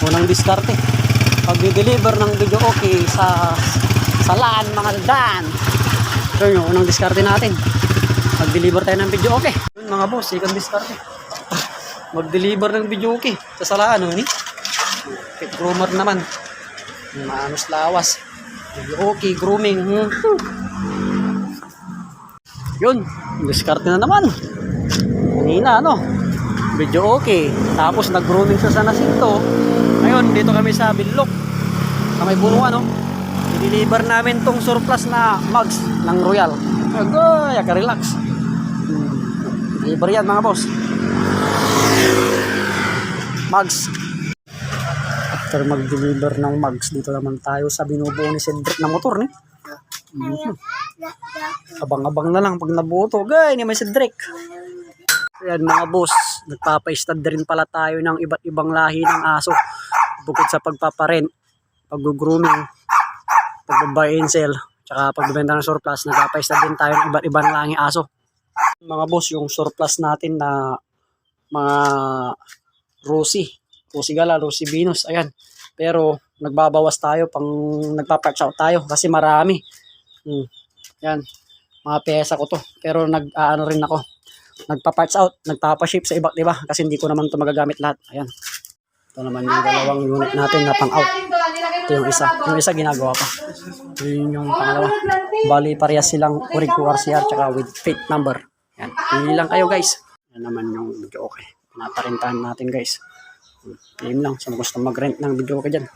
Unang diskarte. Pag-deliver ng video okay sa sa LAN mga dan. Ito yung unang diskarte natin. Mag-deliver tayo ng video okay. Yun mga boss, second diskarte. Mag-deliver ng video okay sa salaan, ano ni? Pet groomer naman. Manos lawas. Video okay, grooming. Hmm. Yun, diskarte na naman. Kanina, ano? Video okay. Tapos nag-grooming sa San Jacinto. Ngayon, dito kami sa Bilok. Sa may punuan, no? I-deliver namin tong surplus na mugs ng Royal. Agay, ka-relax. Hmm. Deliver yan, mga boss. Mugs. After mag-deliver ng mugs, dito naman tayo sa binubuo ni Cedric na motor, ni. Abang-abang na lang pag nabuo to. Gay, ni may Cedric. Ayan mga boss, nagpapa-stud rin pala tayo ng iba't ibang lahi ng aso. Bukod sa pagpaparent, pag-grooming, pag-buy and sell, tsaka pagbebenta ng surplus, nagpapa-stud din tayo ng iba't ibang lahi aso. Mga boss, yung surplus natin na mga Rosie, Rosie Gala, Rosie Venus, ayan. Pero nagbabawas tayo pang nagpa-patch out tayo kasi marami. Hmm. Yan, mga pyesa ko to. Pero nag-ano rin ako, nagpa-parts out, nagpapa-ship sa iba't iba kasi hindi ko naman ito magagamit lahat. Ayan. Ito naman yung dalawang unit natin na pang-out. Ito yung isa. Yung isa ginagawa pa. Ito yung pangalawa. Bali, parehas silang Origo RCR tsaka with fake number. Yan. Pili lang kayo guys. Yan naman yung video okay. Pinaparintahan natin guys. PM lang sa gusto mag-rent ng video okay dyan.